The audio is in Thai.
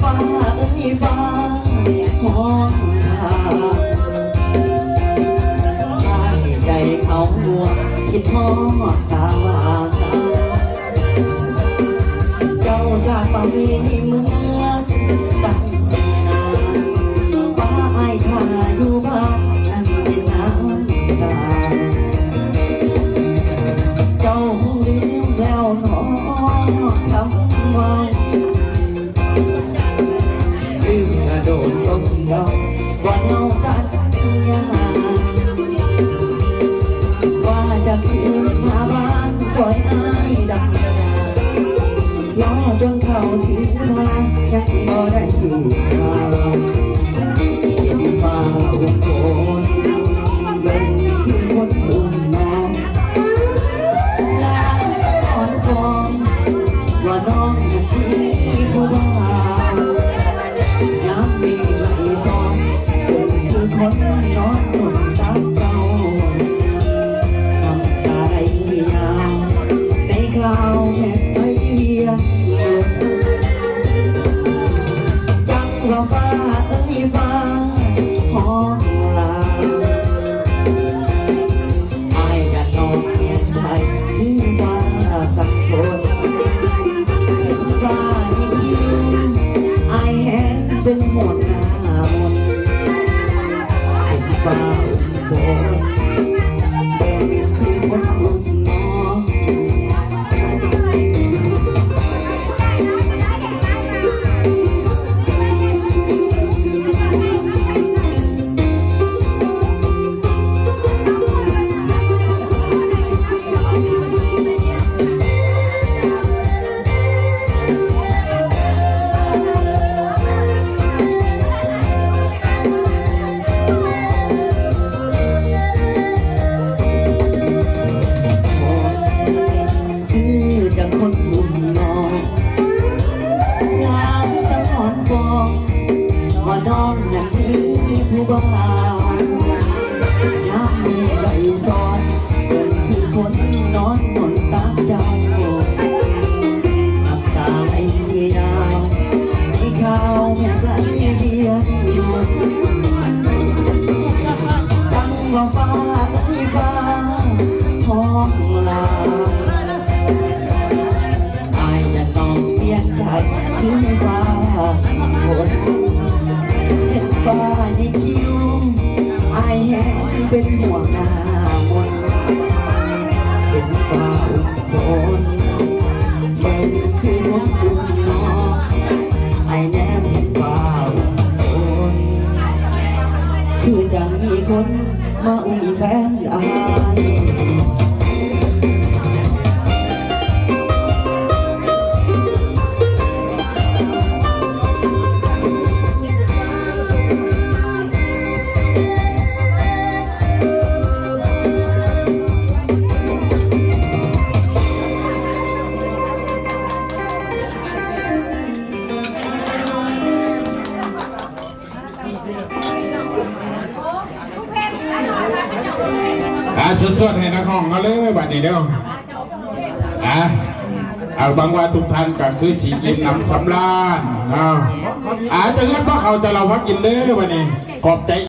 ฟ้าเอ้ยฟ้าของข้าใจเขาหัวคิดทอตาวาเจ้าจากไปนี่เมือจังป้าไอ้ข้าอยู่บ้านอันเน้ำตาเจ้าคงลืมล้วหนอคำว่า จะคืนมาบ้านสวยอายดำนาล้อจนเขาถึงมายังบ่ได้ที่ทางมาเป็นคน คือคนนอนหนุนตาเก่าทำตาไหลยาวในข่าวแม่ไปเวียนจังว่าฟ้าเอ้ยฟ้าหองลาไอ้กันนอนเพียงไทยที่ว่าสักคนว่ายิ่งยิ่งไอ้เห็นเป็นหมวดหน้ามน ต์เน้องนั้นมีผู้บ่าวน้ำมีไหลซ้อนเป็นคือคนนอนหนุนตามเจ้าน้ำตาไหลยาวให้ข้าวแม่ไหลเดียวตั้งว่าฟ้าไหลฟ้าท้องลาอายจะต้องเปลี่ยนใจถึงฟ้าฝนเห็น ฟ้ายิ่งคิ้วอแห้งเป็นห่วงหน้ามนเป็นฟ้าอุ่นฝนเป็นคือคนรุ่นน้องไอแนมเป็นว่าอุ่นคือจะมีคนมาอุ้มแฟนอาย อ่าสดให้นักห้องเขาเลยบัดนี้เด้ออะเอาบางว่าทุกท่านก็คือสีกินน้ำสำราญอ่าอาจจะเงินเพราะเขาแต่เราพักกินเลยวันนี้ขอบใจ